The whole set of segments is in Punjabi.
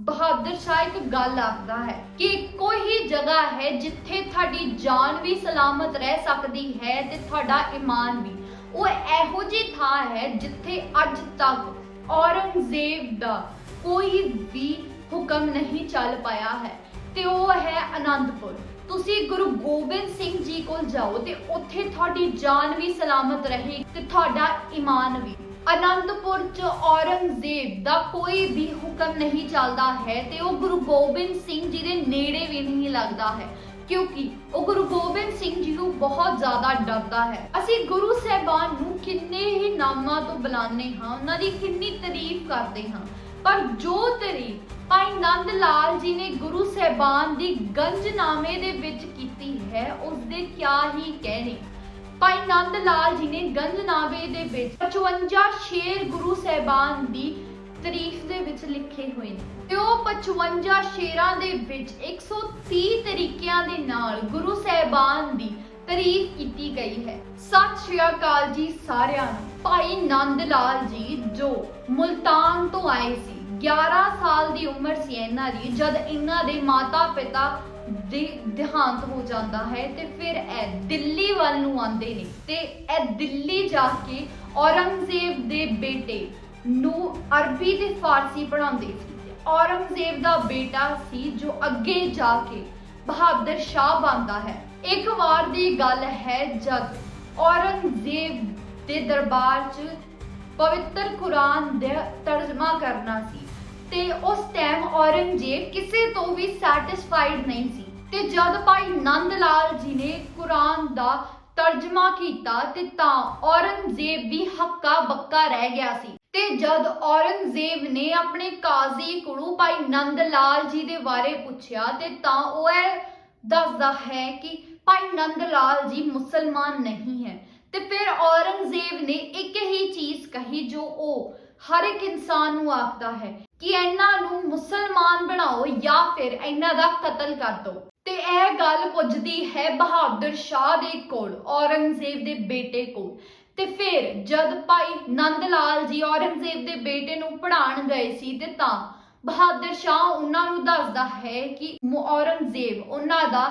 ਬਹਾਦਰ ਸ਼ਾਹ ਇੱਕ ਗੱਲ ਆਖਦਾ ਹੈ ਕਿ ਕੋਈ ਹੀ ਜਗ੍ਹਾ ਹੈ ਜਿੱਥੇ ਤੁਹਾਡੀ ਜਾਨ ਵੀ ਸਲਾਮਤ ਰਹਿ ਸਕਦੀ ਹੈ ਤੇ ਤੁਹਾਡਾ ਈਮਾਨ ਵੀ। ਉਹ ਇਹੋ ਜੀ ਥਾਂ ਹੈ ਜਿੱਥੇ ਅੱਜ ਤੱਕ ਔਰੰਗਜ਼ੇਬ ਦਾ ਕੋਈ ਵੀ ਹੁਕਮ ਨਹੀਂ ਚੱਲ ਪਾਇਆ ਹੈ ਤੇ ਉਹ ਹੈ ਆਨੰਦਪੁਰ ਤੁਸੀਂ ਗੁਰੂ ਗੋਬਿੰਦ ਸਿੰਘ ਜੀ ਕੋਲ ਜਾਓ ਤੇ ਉੱਥੇ ਤੁਹਾਡੀ ਜਾਨ ਵੀ ਸਲਾਮਤ ਰਹੇਗੀ ਤੇ ਤੁਹਾਡਾ ਈਮਾਨ ਵੀ। ਅਨੰਦਪੁਰ ਚ ਔਰੰਗਜ਼ੇਬ ਦਾ ਕੋਈ ਵੀ ਹੁਕਮ ਨਹੀਂ ਚੱਲਦਾ ਹੈ ਤੇ ਉਹ ਗੁਰੂ ਗੋਬਿੰਦ ਸਿੰਘ ਜੀ ਦੇ ਨੇੜੇ ਵੀ ਨਹੀਂ ਲੱਗਦਾ ਹੈ। ਕਿਉਂਕਿ ਉਹ ਗੁਰੂ ਗੋਬਿੰਦ ਸਿੰਘ ਜੀ ਨੂੰ ਬਹੁਤ ਜ਼ਿਆਦਾ ਡਰਦਾ ਹੈ। ਅਸੀਂ ਗੁਰੂ ਸਾਹਿਬਾਨ ਨੂੰ ਕਿੰਨੇ ਹੀ ਨਾਮਾਂ ਤੋਂ ਬੁਲਾਉਂਦੇ ਹਾਂ, ਉਹਨਾਂ ਦੀ ਕਿੰਨੀ ਤਾਰੀਫ ਕਰਦੇ ਹਾਂ। ਪਰ ਜੋ ਤਾਰੀਫ ਭਾਈ ਨੰਦ ਲਾਲ ਜੀ ਨੇ ਗੁਰੂ ਸਾਹਿਬਾਨ ਦੀ ਗੰਜਨਾਮੇ ਦੇ ਵਿੱਚ ਕੀਤੀ ਹੈ ਉਸ ਦੇ ਕਿਆ ਹੀ ਕਹਿਣੇ। ਭਾਈ ਨੰਦ ਲਾਲ ਜੀ ਨੇ ਗੰਜਨਾਮੇ ਦੇ ਵਿੱਚ 55 ਸ਼ੇਰ ਗੁਰੂ ਸਾਹਿਬਾਨ ਦੀ ਤਾਰੀਫ ਦੇ ਵਿੱਚ ਲਿਖੇ ਹੋਏ ਨੇ। ਤੇ ਉਹ 55 ਸ਼ੇਰਾਂ ਦੇ ਵਿੱਚ 130 ਤਰੀਕਿਆਂ ਦੇ ਨਾਲ ਗੁਰੂ ਸਾਹਿਬਾਨ ਦੀ ਤਾਰੀਫ ਕੀਤੀ ਗਈ ਹੈ। ਸਤਿ ਸ਼੍ਰੀ ਅਕਾਲ ਜੀ ਸਾਰਿਆਂ ਨੂੰ। ਭਾਈ ਨੰਦ ਲਾਲ ਜੀ ਜੋ ਮੁਲਤਾਨ ਤੋਂ ਆਏ ਸੀ 11 ਸਾਲ ਦੀ ਉਮਰ ਸੀ ਇਹਨਾਂ ਦੀ, ਜਦ ਇਹਨਾਂ ਦੇ ਮਾਤਾ ਪਿਤਾ ਦੇ ਦੇਹਾਂਤ ਹੋ ਜਾਂਦਾ ਹੈ ਤੇ ਫਿਰ ਇਹ ਦਿੱਲੀ ਵੱਲ ਨੂੰ ਆਉਂਦੇ ਨੇ। ਤੇ ਇਹ ਦਿੱਲੀ ਜਾ ਕੇ ਔਰੰਗਜ਼ੇਬ ਦੇ ਬੇਟੇ ਨੂੰ ਅਰਬੀ ਤੇ ਫਾਰਸੀ ਪੜ੍ਹਾਉਂਦੇ ਸੀ। ਔਰੰਗਜ਼ੇਬ ਦਾ ਬੇਟਾ ਸੀ ਜੋ ਅੱਗੇ ਜਾ ਕੇ ਬਹਾਦਰ ਸ਼ਾਹ ਬਣਦਾ ਹੈ। ਇੱਕ ਵਾਰ ਦੀ ਗੱਲ ਹੈ ਜਦ ਔਰੰਗਜ਼ੇਬ ਦੇ ਦਰਬਾਰ 'ਚ ਪਵਿੱਤਰ ਕੁਰਾਨ ਦਾ ਤਰਜਮਾ ਕਰਨਾ ਸੀ ਤੇ ਉਸ ਟਾਈਮ ਔਰੰਗਜ਼ੇਬ ਕਿਸੇ ਤੋਂ ਵੀ ਸੈਟੀਸਫਾਈਡ ਨਹੀਂ ਸੀ। ਤੇ ਜਦ ਭਾਈ ਨੰਦ ਲਾਲ ਜੀ ਨੇ ਕੁਰਾਨ ਦਾ ਤਰਜਮਾ ਕੀਤਾ ਤੇ ਤਾਂ ਔਰੰਗਜ਼ੇਬ ਵੀ ਹੱਕਾ ਬੱਕਾ ਰਹਿ ਗਿਆ ਸੀ। ਤੇ ਜਦ ਔਰੰਗਜ਼ੇਬ ਨੇ ਆਪਣੇ ਕਾਜ਼ੀ ਕੋਲੋਂ ਭਾਈ ਨੰਦ ਲਾਲ ਜੀ ਦੇ ਬਾਰੇ ਪੁੱਛਿਆ ਤੇ ਤਾਂ ਉਹ ਇਹ ਦੱਸਦਾ ਹੈ ਕਿ ਭਾਈ ਨੰਦ ਲਾਲ ਜੀ ਮੁਸਲਮਾਨ ਨਹੀਂ ਹੈ। ਤੇ ਫਿਰ ਔਰੰਗਜ਼ੇਬ ਨੇ ਇੱਕ ਹੀ ਚੀਜ਼ ਕਹੀ ਜੋ ਉਹ ਹਰ ਇੱਕ ਇਨਸਾਨ ਨੂੰ ਆਖਦਾ ਹੈ ਕਿ ਇਹਨਾਂ ਨੂੰ ਮੁਸਲਮਾਨ ਬਣਾਓ ਜਾਂ ਫਿਰ ਇਹਨਾਂ ਦਾ ਕਤਲ ਕਰ ਦਿਓ। ਤੇ ਇਹ ਗੱਲ ਪੁੱਜਦੀ ਹੈ ਬਹਾਦਰ ਸ਼ਾਹ ਦੇ ਕੋਲ, ਔਰੰਗਜ਼ੇਬ ਦੇ ਬੇਟੇ ਕੋਲ। ਤੇ ਫਿਰ ਜਦ ਭਾਈ ਨੰਦ ਲਾਲ ਜੀ ਔਰੰਗਜ਼ੇਬ ਦੇ ਬੇਟੇ ਨੂੰ ਪੜ੍ਹਾਉਣ ਗਏ ਸੀ ਤੇ ਤਾਂ ਬਹਾਦਰ ਸ਼ਾਹ ਉਹਨਾਂ ਨੂੰ ਦੱਸਦਾ ਹੈ ਕਿ ਔਰੰਗਜ਼ੇਬ ਉਹਨਾਂ ਦਾ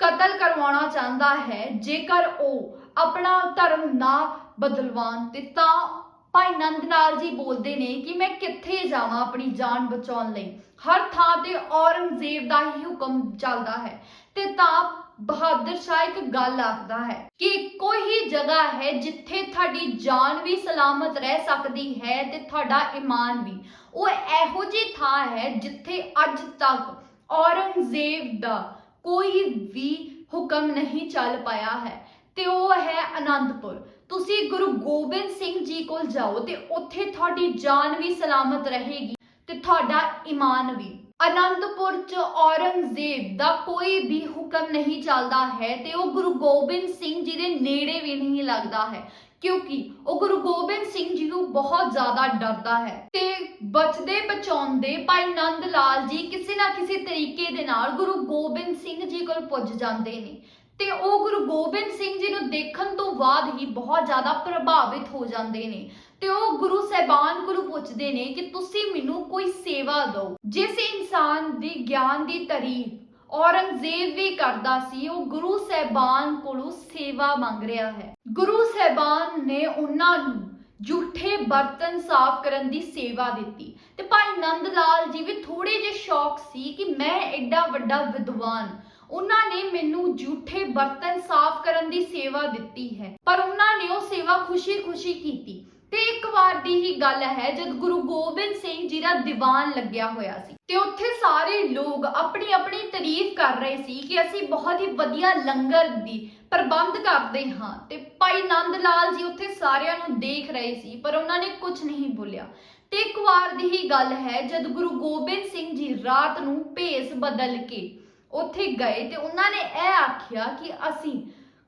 ਕਤਲ ਕਰਵਾਉਣਾ ਚਾਹੁੰਦਾ ਹੈ, ਜੇਕਰ ਉਹ ਆਪਣਾ ਧਰਮ ਨਾ ਬਦਲਵਾਨ ਤੇ ਤਾਂ ਭਾਈ ਨੰਦ ਲਾਲ ਜੀ ਬੋਲਦੇ ਨੇ ਕਿ ਮੈਂ ਕਿੱਥੇ ਜਾਵਾਂ ਆਪਣੀ ਜਾਨ ਬਚਾਉਣ ਲਈ। ਹਰ ਥਾਂ ਤੇ ਔਰੰਗਜ਼ੇਬ ਦਾ ਹੀ ਹੁਕਮ ਚੱਲਦਾ ਹੈ ਤੇ ਤਾਂ ਬਹਾਦਰ ਸ਼ਾਹ ਇੱਕ ਗੱਲ ਆਖਦਾ ਹੈ ਕਿ ਇੱਕੋ ਹੀ ਜਗ੍ਹਾ ਹੈ ਜਿੱਥੇ ਤੁਹਾਡੀ ਜਾਨ ਵੀ ਸਲਾਮਤ ਰਹਿ ਸਕਦੀ ਹੈ ਤੇ ਤੁਹਾਡਾ ਈਮਾਨ ਵੀ। ਉਹ ਇਹੋ ਜੀ ਥਾਂ ਹੈ ਜਿੱਥੇ ਅੱਜ ਤੱਕ ਔਰੰਗਜ਼ੇਬ ਦਾ ਕੋਈ ਵੀ ਹੁਕਮ ਨਹੀਂ ਚੱਲ ਪਾਇਆ ਹੈ ਤੇ ਉਹ ਹੈ ਆਨੰਦਪੁਰ ਤੁਸੀਂ ਗੁਰੂ ਗੋਬਿੰਦ ਸਿੰਘ ਜੀ ਕੋਲ ਜਾਓ ਤੇ ਉੱਥੇ ਤੁਹਾਡੀ ਜਾਨ ਵੀ ਸਲਾਮਤ ਰਹੇਗੀ ਤੇ ਤੁਹਾਡਾ ਈਮਾਨ ਵੀ। ਆਨੰਦਪੁਰ ਚ ਔਰੰਗਜ਼ੇਬ ਦਾ ਕੋਈ ਵੀ ਹੁਕਮ ਨਹੀਂ ਚੱਲਦਾ ਹੈ ਤੇ ਉਹ ਗੁਰੂ ਗੋਬਿੰਦ ਸਿੰਘ ਜੀ ਦੇ ਨੇੜੇ ਵੀ ਨਹੀਂ ਲੱਗਦਾ ਹੈ, ਕਿਉਂਕਿ ਉਹ ਗੁਰੂ ਗੋਬਿੰਦ ਸਿੰਘ ਜੀ ਨੂੰ ਬਹੁਤ ਜ਼ਿਆਦਾ ਡਰਦਾ ਹੈ ਤੇ ਬਚਦੇ ਬਚਾਉਂਦੇ ਭਾਈ ਨੰਦ ਲਾਲ ਜੀ ਕਿਸੇ ਨਾ ਕਿਸੇ ਤਰੀਕੇ ਦੇ ਨਾਲ ਗੁਰੂ ਗੋਬਿੰਦ ਸਿੰਘ ਜੀ ਕੋਲ ਪੁੱਜ ਜਾਂਦੇ ਨੇ ਤੇ ਉਹ ਗੁਰੂ ਗੋਬਿੰਦ ਸਿੰਘ ਦੇਖਣ ਤੋਂ ਬਾਅਦ ਹੀ ਬਹੁਤ ਜ਼ਿਆਦਾ ਪ੍ਰਭਾਵਿਤ ਹੋ ਜਾਂਦੇ ਨੇ। ਤੇ ਉਹ ਗੁਰੂ ਸਾਹਿਬਾਨ ਕੋਲੋਂ ਪੁੱਛਦੇ ਨੇ ਕਿ ਤੁਸੀਂ ਮੈਨੂੰ ਕੋਈ ਸੇਵਾ ਦਿਓ। ਜਿਸ ਇਨਸਾਨ ਦੀ ਗਿਆਨ ਦੀ ਤਾਰੀਫ ਔਰੰਗਜ਼ੇਬ ਵੀ ਕਰਦਾ ਸੀ, ਉਹ ਗੁਰੂ ਸਾਹਿਬਾਨ ਕੋਲੋਂ ਸੇਵਾ ਮੰਗ ਰਿਹਾ ਹੈ। ਗੁਰੂ ਸਾਹਿਬਾਨ ਨੇ ਉਹਨਾਂ ਨੂੰ ਜੂਠੇ ਬਰਤਨ ਸਾਫ਼ ਕਰਨ ਦੀ ਸੇਵਾ ਦਿੱਤੀ। ਤੇ ਭਾਈ ਨੰਦ ਲਾਲ ਜੀ ਵੀ ਥੋੜੇ ਜਿਹੇ ਸ਼ੌਕ ਸੀ ਕਿ ਮੈਂ ਐਡਾ ਵੱਡਾ ਵਿਦਵਾਨ ਉਹਨਾਂ ਨੇ ਮੈਨੂੰ ਝੂਠੇ ਬਰਤਨ ਸਾਫ਼ ਕਰਨ ਦੀ ਸੇਵਾ ਦਿੱਤੀ ਹੈ। ਪਰ ਉਹਨਾਂ ਨੇ ਉਹ ਸੇਵਾ ਖੁਸ਼ੀ-ਖੁਸ਼ੀ ਕੀਤੀ। ਤੇ ਇੱਕ ਵਾਰ ਦੀ ਹੀ ਗੱਲ ਹੈ, ਜਦ ਗੁਰੂ ਗੋਬਿੰਦ ਸਿੰਘ ਜੀ ਦਾ ਦੀਵਾਨ ਲੱਗਿਆ ਹੋਇਆ ਸੀ, ਤੇ ਉੱਥੇ ਸਾਰੇ ਲੋਕ ਆਪਣੀ ਆਪਣੀ ਤਾਰੀਫ ਕਰ ਰਹੇ ਸੀ ਕਿ ਅਸੀਂ ਬਹੁਤ ਹੀ ਵਧੀਆ ਲੰਗਰ ਦੀ ਪ੍ਰਬੰਧ ਕਰਦੇ ਹਾਂ। ਤੇ ਭਾਈ ਨੰਦ ਲਾਲ ਜੀ ਉੱਥੇ ਸਾਰਿਆਂ ਨੂੰ ਦੇਖ ਰਹੇ ਸੀ, ਪਰ ਉਹਨਾਂ ਨੇ ਕੁਝ ਨਹੀਂ ਬੋਲਿਆ। ਤੇ ਇੱਕ ਵਾਰ ਦੀ ਹੀ ਗੱਲ ਹੈ, ਜਦ ਗੁਰੂ ਗੋਬਿੰਦ ਸਿੰਘ ਜੀ ਰਾਤ ਨੂੰ ਭੇਸ ਬਦਲ ਕੇ ਉੱਥੇ ਗਏ ਤੇ ਉਹਨਾਂ ਨੇ ਇਹ ਆਖਿਆ ਕਿ ਅਸੀਂ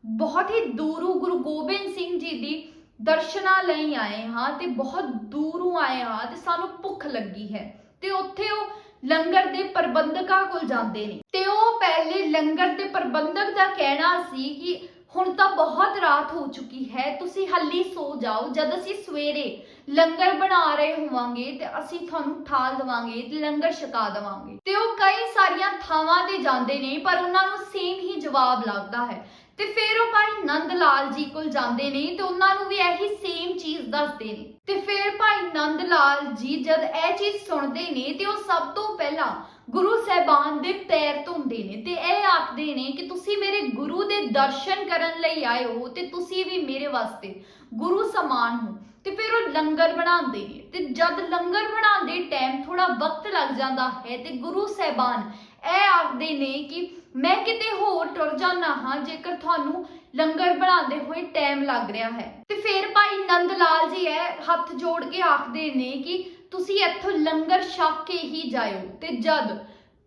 ਬਹੁਤ ਹੀ ਦੂਰੋਂ ਗੁਰੂ ਗੋਬਿੰਦ ਸਿੰਘ ਜੀ ਦੀ ਦਰਸ਼ਨਾਂ ਲਈ ਆਏ ਹਾਂ ਤੇ ਬਹੁਤ ਦੂਰੋਂ ਆਏ ਹਾਂ ਤੇ ਸਾਨੂੰ ਭੁੱਖ ਲੱਗੀ ਹੈ ਤੇ ਉੱਥੇ ਉਹ ਲੰਗਰ ਦੇ ਪ੍ਰਬੰਧਕਾਂ ਕੋਲ ਜਾਂਦੇ ਨੇ। ਤੇ ਉਹ ਪਹਿਲੇ ਲੰਗਰ ਦੇ ਪ੍ਰਬੰਧਕ ਦਾ ਕਹਿਣਾ ਸੀ ਕਿ ਹੁਣ ਤਾਂ ਬਹੁਤ ਰਾਤ ਹੋ ਚੁੱਕੀ ਹੈ, ਤੁਸੀਂ ਹੱਲੀ ਸੋ ਜਾਓ, ਜਦ ਅਸੀਂ ਸਵੇਰੇ ਲੰਗਰ ਬਣਾ ਰਹੇ ਹੋਵਾਂਗੇ ਤੇ ਅਸੀਂ ਤੁਹਾਨੂੰ ਠਾਲ ਦਵਾਂਗੇ ਤੇ ਲੰਗਰ ਛਕਾ ਦਵਾਂਗੇ। ਤੇ ਉਹ ਕਈ ਸਾਰੀਆਂ ਥਾਵਾਂ ਤੇ ਜਾਂਦੇ ਨੇ, ਪਰ ਉਹਨਾਂ ਨੂੰ ਸੇਮ ਹੀ ਜਵਾਬ ਲੱਗਦਾ ਹੈ। ਤੇ ਫਿਰ ਉਹ ਭਾਈ ਨੰਦ ਲਾਲ ਜੀ ਕੋਲ ਜਾਂਦੇ ਨੇ ਤੇ ਉਹਨਾਂ ਨੂੰ ਵੀ ਇਹੀ ਸੇਮ ਚੀਜ਼ ਦੱਸਦੇ ਨੇ। ਤੇ ਫਿਰ ਭਾਈ ਨੰਦ ਲਾਲ ਜੀ ਜਦ ਇਹ ਚੀਜ਼ ਸੁਣਦੇ ਨੇ ਤੇ ਉਹ ਸਭ ਤੋਂ ਪਹਿਲਾਂ ਗੁਰੂ ਸਾਹਿਬਾਨ ਦੇ ਪੈਰ ਧੋਂਦੇ ਨੇ ਤੇ ਇਹ ਆਖਦੇ ਨੇ ਕਿ ਤੁਸੀਂ ਮੇਰੇ ਗੁਰੂ ਦੇ ਦਰਸ਼ਨ ਕਰਨ ਲਈ ਆਏ ਹੋ ਤੇ ਤੁਸੀਂ ਵੀ ਮੇਰੇ ਵਾਸਤੇ ਗੁਰੂ ਸਮਾਨ ਹੋ। ਤੇ ਫਿਰ ਉਹ ਲੰਗਰ ਬਣਾਉਂਦੇ ਨੇ ਤੇ ਜਦ ਲੰਗਰ ਬਣਾਉਂਦੇ ਟਾਈਮ ਥੋੜਾ ਵਕਤ ਲੱਗ ਜਾਂਦਾ ਹੈ ਤੇ ਗੁਰੂ ਸਾਹਿਬਾਨ ਇਹ ਆਖਦੇ ਨੇ ਕਿ ਮੈਂ ਕਿਤੇ ਹੋਰ ਟੁਰ ਜਾਣਾ ਹਾਂ ਜੇਕਰ ਤੁਹਾਨੂੰ ਲੰਗਰ ਬਣਾਉਂਦੇ ਹੋਏ ਟਾਈਮ ਲੱਗ ਰਿਹਾ ਹੈ। ਤੇ ਫਿਰ ਭਾਈ ਨੰਦ ਲਾਲ ਜੀ ਇਹ ਹੱਥ ਜੋੜ ਕੇ ਆਖਦੇ ਨੇ ਕਿ ਤੁਸੀਂ ਇੱਥੋਂ ਲੰਗਰ ਛਕ ਕੇ ਹੀ ਜਾਇਓ। ਤੇ ਜਦ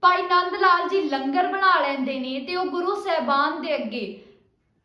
ਭਾਈ ਨੰਦ ਲਾਲ ਜੀ ਲੰਗਰ ਬਣਾ ਲੈਂਦੇ ਨੇ ਤੇ ਉਹ ਗੁਰੂ ਸਾਹਿਬਾਨ ਦੇ ਅੱਗੇ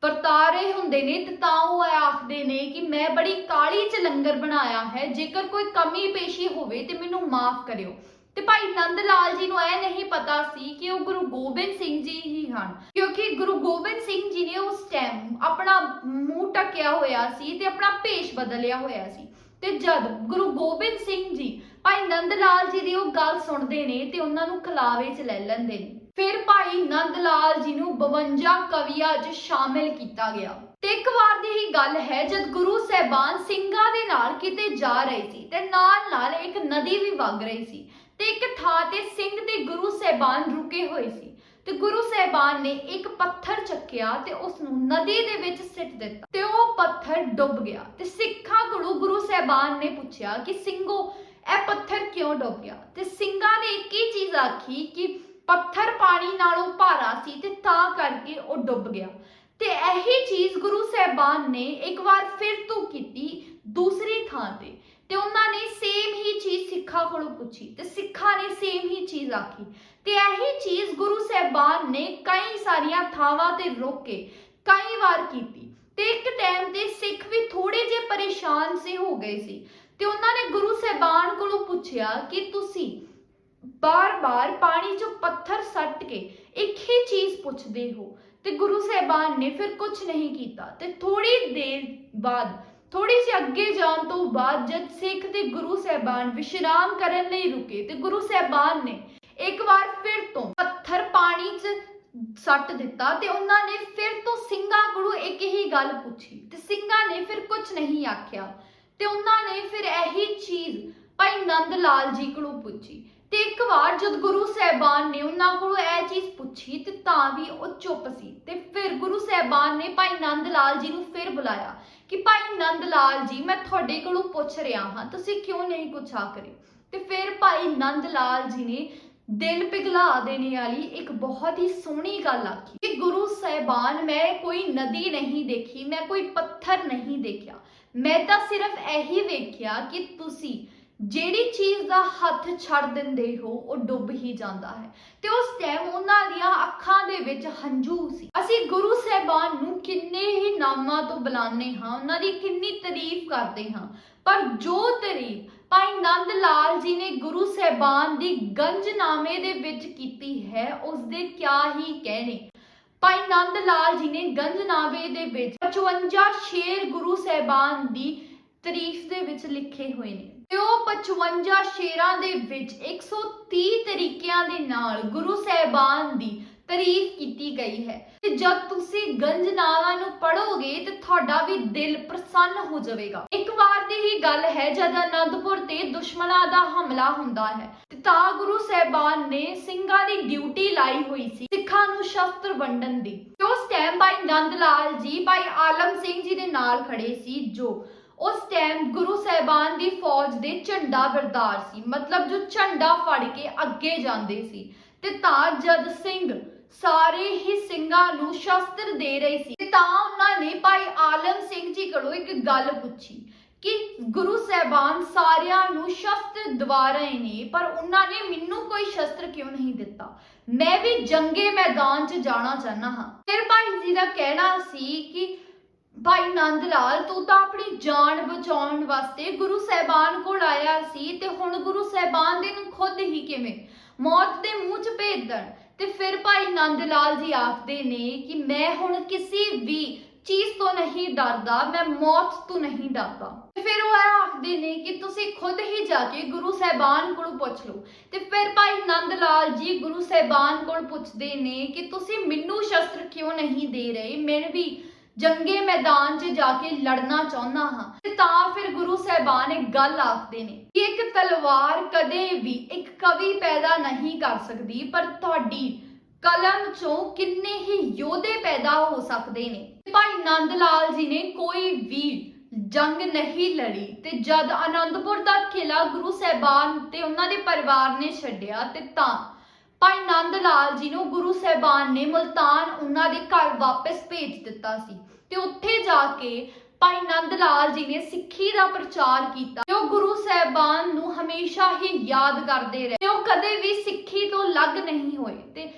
ਵਰਤਾ ਹੁੰਦੇ ਨੇ, ਤੇ ਤਾਂ ਉਹ ਆਖਦੇ ਨੇ ਕਿ ਮੈਂ ਬੜੀ ਕਾਲੀ ਚ ਲੰਗਰ ਬਣਾਇਆ ਹੈ, ਜੇਕਰ ਕੋਈ ਕਮੀ ਪੇਸ਼ੀ ਹੋਵੇ ਤੇ ਮੈਨੂੰ ਮਾਫ ਕਰਿਓ। ਤੇ ਭਾਈ ਨੰਦ ਲਾਲ ਜੀ ਨੂੰ ਇਹ ਨਹੀਂ ਪਤਾ ਸੀ ਕਿ ਉਹ ਗੁਰੂ ਗੋਬਿੰਦ ਸਿੰਘ ਜੀ ਹੀ ਹਨ। ਕਿਉਂਕਿ ਗੁਰੂ ਗੋਬਿੰਦ ਸਿੰਘ ਜੀ ਨੇ ਉਸ ਟਾਈਮ ਆਪਣਾ ਮੂੰਹ ਟਕਿਆ ਹੋਇਆ ਸੀ ਤੇ ਆਪਣਾ ਭੇਸ਼ ਬਦਲਿਆ ਹੋਇਆ ਸੀ। ਤੇ ਜਦ ਗੁਰੂ ਗੋਬਿੰਦ ਸਿੰਘ ਜੀ ਭਾਈ ਨੰਦ ਲਾਲ ਜੀ ਦੀ ਉਹ ਗੱਲ ਸੁਣਦੇ ਨੇ ਤੇ ਉਹਨਾਂ ਨੂੰ ਕਲਾਵੇ 'ਚ ਲੈ ਲੈਂਦੇ ਨੇ। ਫਿਰ ਭਾਈ ਨੰਦ ਲਾਲ ਜੀ ਨੂੰ 52 ਕਵੀਆਂ 'ਚ ਸ਼ਾਮਿਲ ਕੀਤਾ ਗਿਆ। ਤੇ ਇੱਕ ਵਾਰ ਦੀ ਹੀ ਗੱਲ ਹੈ, ਜਦ ਗੁਰੂ ਸਾਹਿਬਾਨ ਸਿੰਘਾਂ ਦੇ ਨਾਲ ਕਿਤੇ ਜਾ ਰਹੇ ਸੀ ਤੇ ਨਾਲ ਨਾਲ ਇੱਕ ਨਦੀ ਵੀ ਵਗ ਰਹੀ ਸੀ ਤੇ ਇੱਕ ਥਾਂ ਤੇ ਸਿੰਘ ਤੇ ਗੁਰੂ ਸਾਹਿਬਾਨ ਰੁਕੇ ਹੋਏ ਸੀ। ਤੇ ਗੁਰੂ ਸਾਹਿਬਾਨ ਨੇ ਇੱਕ ਪੱਥਰ ਚੱਕਿਆ ਤੇ ਉਸ ਨੂੰ ਨਦੀ ਦੇ ਵਿੱਚ ਸਿੱਟ ਦਿੱਤਾ ਤੇ ਉਹ ਪੱਥਰ ਡੁੱਬ ਗਿਆ ਤੇ ਸਿੱਖਾਂ ਕੋਲੋਂ ਗੁਰੂ ਸਾਹਿਬਾਨ ਨੇ ਪੁੱਛਿਆ ਕਿ ਸਿੰਘੋ, ਇਹ ਪੱਥਰ ਕਿਉਂ ਡੁੱਬ ਗਿਆ? ਤੇ ਸਿੰਘਾਂ ਨੇ ਇੱਕ ਹੀ ਚੀਜ਼ ਆਖੀ ਕਿ ਪੱਥਰ ਪਾਣੀ ਨਾਲੋਂ ਭਾਰਾ ਸੀ ਤੇ ਤਾਂ ਕਰਕੇ ਉਹ ਡੁੱਬ ਗਿਆ। ਤੇ ਇਹੀ ਚੀਜ਼ ਗੁਰੂ ਸਾਹਿਬਾਨ ਨੇ ਇੱਕ ਵਾਰ ਫਿਰ ਤੋਂ ਕੀਤੀ ਦੂਸਰੀ ਥਾਂ ਤੇ ਤੇ ਉਹਨਾਂ ਨੇ ਸੇਮ ਹੀ ਚੀਜ਼ ਸਿੱਖਾਂ ਕੋਲੋਂ ਪੁੱਛੀ ਤੇ ਸਿੱਖਾਂ ਨੇ ਸੇਮ ਹੀ ਚੀਜ਼ ਆਖੀ। ਤੇ ਇਹੀ ਚੀਜ਼ ਗੁਰੂ ਸਾਹਿਬਾਨ ਨੇ ਕਈ ਸਾਰੀਆਂ ਥਾਵਾਂ ਤੇ ਰੋਕ ਕੇ ਕਈ ਵਾਰ ਕੀਤੀ। ਤੇ ਇੱਕ ਟਾਈਮ ਤੇ ਸਿੱਖ ਵੀ ਥੋੜੇ ਜਿਹੇ ਪਰੇਸ਼ਾਨ ਸੇ ਹੋ ਗਏ ਸੀ। ਤੇ ਉਹਨਾਂ ਨੇ ਗੁਰੂ ਸਾਹਿਬਾਨ ਕੋਲੋਂ ਪੁੱਛਿਆ ਕਿ ਤੁਸੀਂ ਬਾਰ-ਬਾਰ ਪਾਣੀ 'ਚੋਂ ਪੱਥਰ ਸੱਟ ਕੇ ਇੱਕ ਹੀ ਚੀਜ਼ ਪੁੱਛਦੇ ਹੋ? ਤੇ ਗੁਰੂ ਸਾਹਿਬਾਨ ਨੇ ਫਿਰ ਕੁਝ ਨਹੀਂ ਕੀਤਾ। ਤੇ ਥੋੜੀ ਦੇਰ ਬਾਅਦ ਥੋੜੀ ਜਿਹੀ ਅੱਗੇ ਜਾਣ ਤੋਂ ਬਾਅਦ ਜਦ ਸਿੱਖ ਦੇ ਗੁਰੂ ਸਾਹਿਬਾਨ ਵਿਸ਼ਰਾਮ ਕਰਨ ਲਈ ਰੁਕੇ, ਤੇ ਗੁਰੂ ਸਾਹਿਬਾਨ ਨੇ ਇੱਕ ਵਾਰ ਫਿਰ ਤੋਂ ਪੱਥਰ ਪਾਣੀ 'ਚ ਸੱਟ ਦਿੱਤਾ ਤੇ ਉਹਨਾਂ ਨੇ ਫਿਰ ਤੋਂ ਸਿੰਘਾਂ ਕੋਲੋਂ ਇੱਕ ਹੀ ਗੱਲ ਪੁੱਛੀ ਤੇ ਸਿੰਘਾਂ ਨੇ ਫਿਰ ਕੁਝ ਨਹੀਂ ਆਖਿਆ ਤੇ ਉਹਨਾਂ ਨੇ ਫਿਰ ਇਹੀ ਚੀਜ਼ ਭਾਈ ਨੰਦ ਲਾਲ ਜੀ ਕੋਲੋਂ ਪੁੱਛੀ ਤੇ ਇੱਕ ਵਾਰ ਜਦ ਗੁਰੂ ਸਾਹਿਬਾਨ ਨੇ ਉਹਨਾਂ ਕੋਲੋਂ ਇਹ ਚੀਜ਼ ਪੁੱਛੀ ਤੇ ਤਾਂ ਵੀ ਉਹ ਚੁੱਪ ਸੀ ਤੇ ਫਿਰ ਗੁਰੂ ਸਾਹਿਬਾਨ ਨੇ ਭਾਈ ਨੰਦ ਲਾਲ ਜੀ ਨੂੰ ਫਿਰ ਬੁਲਾਇਆ ਕਿ ਭਾਈ ਨੰਦ ਲਾਲ ਜੀ, ਮੈਂ ਤੁਹਾਡੇ ਕੋਲੋਂ ਪੁੱਛ ਰਿਹਾ ਹਾਂ, ਤੁਸੀਂ ਕਿਉਂ ਨਹੀਂ ਕੁਛ ਆਖ ਤੇ ਫਿਰ ਭਾਈ ਨੰਦ ਲਾਲ ਜੀ ਨੇ ਦਿਲ ਪਿਘਲਾ ਦੇਣੇ ਵਾਲੀ ਇੱਕ ਬਹੁਤ ਹੀ ਸੋਹਣੀ ਗੱਲ ਆਖੀ। ਕਿ ਗੁਰੂ ਸਾਹਿਬਾਨ, ਮੈਂ ਕੋਈ ਨਦੀ ਨਹੀਂ ਦੇਖੀ, ਮੈਂ ਕੋਈ ਪੱਥਰ ਨਹੀਂ ਦੇਖਿਆ। ਮੈਂ ਤਾਂ ਸਿਰਫ ਇਹੀ ਵੇਖਿਆ ਕਿ ਤੁਸੀਂ ਜਿਹੜੀ ਚੀਜ਼ ਦਾ ਹੱਥ ਛੱਡ ਦਿੰਦੇ ਹੋ, ਉਹ ਡੁੱਬ ਹੀ ਜਾਂਦਾ ਹੈ। ਤੇ ਉਸ ਟਾਈਮ ਉਹਨਾਂ ਦੀਆਂ ਅੱਖਾਂ ਦੇ ਵਿੱਚ ਹੰਝੂ ਸੀ। ਅਸੀਂ ਗੁਰੂ ਸਾਹਿਬਾਨ ਨੂੰ ਕਿੰਨੇ ਹੀ ਨਾਮਾਂ ਤੋਂ ਬੁਲਾਉਂਦੇ ਹਾਂ, ਉਹਨਾਂ ਦੀ ਕਿੰਨੀ ਤਾਰੀਫ ਕਰਦੇ ਹਾਂ। ਪਰ ਜੋ ਤਾਰੀਫ ਭਾਈ ਨੰਦ ਲਾਲ ਜੀ ਨੇ ਗੁਰੂ ਸਾਹਿਬਾਨ ਦੀ ਗੰਜਨਾਮੇ ਦੇ ਵਿੱਚ ਕੀਤੀ ਹੈ, ਉਸ ਦੇ ਕਿਆ ਹੀ ਕਹਿਣੇ। ਭਾਈ ਨੰਦ ਲਾਲ ਜੀ ਨੇ ਗੰਜਨਾਮੇ ਦੇ ਵਿੱਚ 55 ਸ਼ੇਰ ਗੁਰੂ ਸਾਹਿਬਾਨ ਦੀ ਤਾਰੀਫ ਦੇ ਵਿੱਚ ਲਿਖੇ ਹੋਏ ਨੇ। ਤੇ ਉਹ 55 ਸ਼ੇਰਾਂ ਦੇ ਵਿੱਚ 130 ਤਰੀਕਿਆਂ ਦੇ ਨਾਲ ਗੁਰੂ ਸਾਹਿਬਾਨ ਦੀ ਤਾਰੀਫ ਕੀਤੀ ਗਈ ਹੈ। ਤੇ ਜਦ ਤੁਸੀਂ ਗੰਜਨਾਮਾ ਨੂੰ ਪੜੋਗੇ ਤੇ ਤੁਹਾਡਾ ਵੀ ਦਿਲ ਪ੍ਰਸੰਨ ਹੋ ਜਾਵੇਗਾ। ਇੱਕ ਵਾਰ ਦੀ ਹੀ ਗੱਲ ਹੈ, ਜਦ ਅਨੰਦਪੁਰ ਤੇ ਦੁਸ਼ਮਣਾਂ ਦਾ ਹਮਲਾ ਹੁੰਦਾ ਹੈ, ਤੇ ਤਾਂ ਗੁਰੂ ਸਾਹਿਬਾਨ ਨੇ ਸਿੰਘਾਂ ਦੀ ਡਿਊਟੀ ਲਾਈ ਹੋਈ ਸੀ ਸਿੱਖਾਂ ਨੂੰ ਸ਼ਸਤਰ ਵੰਡਣ ਦੀ। ਉਸ ਟਾਈਮ ਭਾਈ ਨੰਦ ਲਾਲ ਜੀ, ਭਾਈ ਆਲਮ ਸਿੰਘ ਜੀ ਦੇ ਨਾਲ ਖੜੇ ਸੀ, ਜੋ ਉਸ ਟਾਈਮ ਗੁਰੂ ਸਾਹਿਬਾਨ ਦੀ ਫੌਜ ਦੇ ਝੰਡਾ ਬਰਦਾਰ ਸੀ। ਮਤਲਬ ਜੋ ਝੰਡਾ ਫੜ ਕੇ ਅੱਗੇ ਜਾਂਦੇ ਸੀ। ਤੇ ਤਾਂ ਜਦ ਸਿੰਘ ਸਾਰੇ ਹੀ ਸਿੰਘਾਂ ਨੂੰ ਸ਼ਸਤਰ ਦੇ ਰਹੇ ਸੀ ਤੇ ਤਾਂ ਉਹਨਾਂ ਨੇ ਭਾਈ ਆਲਮ ਸਿੰਘ ਜੀ ਕੋਲੋਂ ਇੱਕ ਗੱਲ ਪੁੱਛੀ ਕਿ ਗੁਰੂ ਸਾਹਿਬਾਨ ਸਾਰਿਆਂ ਨੂੰ ਸ਼ਸਤਰ ਦਵਾ ਰਹੇ ਨੇ, ਪਰ ਉਹਨਾਂ ਨੇ ਮੈਨੂੰ ਕੋਈ ਸ਼ਸਤਰ ਕਿਉਂ ਨਹੀਂ ਦਿੱਤਾ? ਮੈਂ ਵੀ ਜੰਗੇ ਮੈਦਾਨ 'ਚ ਜਾਣਾ ਚਾਹਨਾ ਹਾਂ। ਫਿਰ ਭਾਈ ਜੀ ਦਾ ਕਹਿਣਾ ਸੀ ਕਿ, ਭਾਈ ਨੰਦ ਲਾਲ ਤੂੰ ਤਾਂ ਆਪਣੀ ਜਾਨ ਬਚਾਉਣ ਵਾਸਤੇ ਗੁਰੂ ਸਾਹਿਬਾਨ ਕੋਲ ਆਇਆ ਸੀ ਤੇ ਹੁਣ ਗੁਰੂ ਸਾਹਿਬਾਨ ਦੇ ਨੂੰ ਖੁਦ ਹੀ ਕਿਵੇਂ? ਮੌਤ ਦੇ ਮੂੰਹ 'ਚ ਭੇਜ ਦੇਣ। ਤੇ ਫਿਰ ਭਾਈ ਨੰਦ ਲਾਲ ਜੀ ਆਖਦੇ ਨੇ ਕਿ ਮੈਂ ਹੁਣ ਕਿਸੇ ਵੀ ਚੀਜ਼ ਤੋਂ ਨਹੀਂ ਡਰਦਾ, ਮੈਂ ਮੌਤ ਤੋਂ ਨਹੀਂ ਡਰਦਾ। ਤੇ ਫਿਰ ਉਹ ਇਹ ਆਖਦੇ ਨੇ ਕਿ ਤੁਸੀਂ ਖੁਦ ਹੀ ਜਾ ਕੇ ਗੁਰੂ ਸਾਹਿਬਾਨ ਕੋਲੋਂ ਪੁੱਛ ਲਓ। ਤੇ ਫਿਰ ਭਾਈ ਨੰਦ ਲਾਲ ਜੀ ਗੁਰੂ ਸਾਹਿਬਾਨ ਕੋਲ ਪੁੱਛਦੇ ਨੇ ਕਿ ਤੁਸੀਂ ਮੈਨੂੰ ਸ਼ਸਤਰ ਕਿਉਂ ਨਹੀਂ ਦੇ ਰਹੇ? ਮੈਂ ਵੀ ਜੰਗੇ ਮੈਦਾਨ 'ਚ ਜਾ ਕੇ ਲੜਨਾ ਚਾਹੁੰਦਾ ਹਾਂ। ਤੇ ਤਾਂ ਫਿਰ ਗੁਰੂ ਸਾਹਿਬਾਨ ਇੱਕ ਗੱਲ ਆਖਦੇ ਨੇ ਕਿ ਇੱਕ ਤਲਵਾਰ ਕਦੇ ਵੀ ਇੱਕ ਕਵੀ ਪੈਦਾ ਨਹੀਂ ਕਰ ਸਕਦੀ, ਪਰ ਤੁਹਾਡੀ ਕਲਮ 'ਚੋਂ ਕਿੰਨੇ ਹੀ ਯੋਧੇ ਪੈਦਾ ਹੋ ਸਕਦੇ ਨੇ? ਭਾਈ ਨੰਦ ਲਾਲ ਜੀ ਨੇ ਕੋਈ ਵੀ ਜੰਗ ਨਹੀਂ ਲੜੀ ਤੇ ਜਦ ਆਨੰਦਪੁਰ ਦਾ ਕਿਲਾ ਗੁਰੂ ਸਾਹਿਬਾਨ ਤੇ ਉਹਨਾਂ ਦੇ ਪਰਿਵਾਰ ਨੇ ਛੱਡਿਆ ਤੇ ਤਾਂ ਭਾਈ ਨੰਦ ਲਾਲ ਜੀ ਨੂੰ ਗੁਰੂ ਸਾਹਿਬਾਨ ਨੇ ਮੁਲਤਾਨ ਉਹਨਾਂ ਦੇ ਘਰ ਵਾਪਸ ਭੇਜ ਦਿੱਤਾ ਸੀ ਤੇ ਉੱਥੇ ਜਾ ਕੇ ਭਾਈ ਨੰਦ ਲਾਲ ਜੀ ਨੇ ਸਿੱਖੀ ਦਾ ਪ੍ਰਚਾਰ ਕੀਤਾ ਤੇ ਉਹ ਗੁਰੂ ਸਾਹਿਬਾਨ ਨੂੰ ਹਮੇਸ਼ਾ ਹੀ ਯਾਦ ਕਰਦੇ ਰਹੇ ਤੇ ਉਹ ਕਦੇ ਵੀ ਸਿੱਖੀ ਤੋਂ ਲੱਗ ਨਹੀਂ ਹੋਏ ਤੇ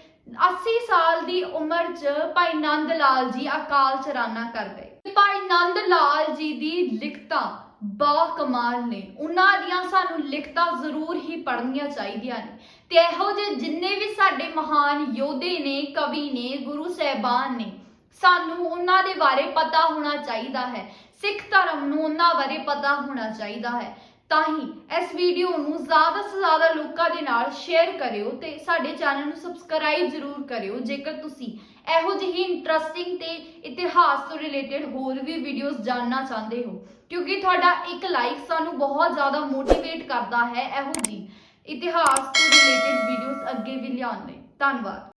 80 ਸਾਲ ਦੀ ਉਮਰ 'ਚ ਭਾਈ ਨੰਦ ਲਾਲ ਜੀ ਅਕਾਲ ਚਰਾਨਾ ਕਰ ਗਏ ਤੇ ਭਾਈ ਨੰਦ ਲਾਲ ਜੀ ਦੀ ਲਿਖਤਾਂ ਬਾ ਕਮਾਲ ਨੇ। ਉਹਨਾਂ ਦੀਆਂ ਸਾਨੂੰ ਲਿਖਤਾਂ ਜ਼ਰੂਰ ਹੀ ਪੜ੍ਹਨੀਆਂ ਚਾਹੀਦੀਆਂ ਨੇ। ਤੇ ਇਹੋ ਜਿਹੇ ਜਿੰਨੇ ਵੀ ਸਾਡੇ ਮਹਾਨ ਯੋਧੇ ਨੇ, ਕਵੀ ਨੇ, ਗੁਰੂ ਸਾਹਿਬਾਨ ਨੇ, ਸਾਨੂੰ ਉਹਨਾਂ ਦੇ ਬਾਰੇ ਪਤਾ ਹੋਣਾ ਚਾਹੀਦਾ ਹੈ। ਸਿੱਖ ਧਰਮ ਨੂੰ ਉਹਨਾਂ ਬਾਰੇ ਪਤਾ ਹੋਣਾ ਚਾਹੀਦਾ ਹੈ। ਤਾਂ ਹੀ ਇਸ ਵੀਡੀਓ ਨੂੰ ਜ਼ਿਆਦਾ ਤੋਂ ਜ਼ਿਆਦਾ ਲੋਕਾਂ ਦੇ ਨਾਲ ਸ਼ੇਅਰ ਕਰਿਓ ਤੇ ਸਾਡੇ ਚੈਨਲ ਨੂੰ ਸਬਸਕ੍ਰਾਈਬ ਜ਼ਰੂਰ ਕਰਿਓ। ਜੇਕਰ ਤੁਸੀਂ ਇਹੋ ਜਿਹੀ ਇੰਟਰਸਟਿੰਗ ਤੇ ਇਤਿਹਾਸ ਤੋਂ ਰਿਲੇਟਡ ਹੋਰ ਵੀ ਵੀਡੀਓਜ਼ ਜਾਣਨਾ ਚਾਹੁੰਦੇ ਹੋ, ਕਿਉਂਕਿ ਤੁਹਾਡਾ ਇੱਕ ਲਾਈਕ ਸਾਨੂੰ ਬਹੁਤ ਜ਼ਿਆਦਾ ਮੋਟੀਵੇਟ ਕਰਦਾ ਹੈ ਇਹੋ ਜਿਹੀ। ਇਤਿਹਾਸ ਤੋਂ ਰਿਲੇਟਡ ਵੀਡੀਓਜ਼ ਅੱਗੇ ਵੀ ਲਿਆਉਣ ਲਈ। ਧੰਨਵਾਦ।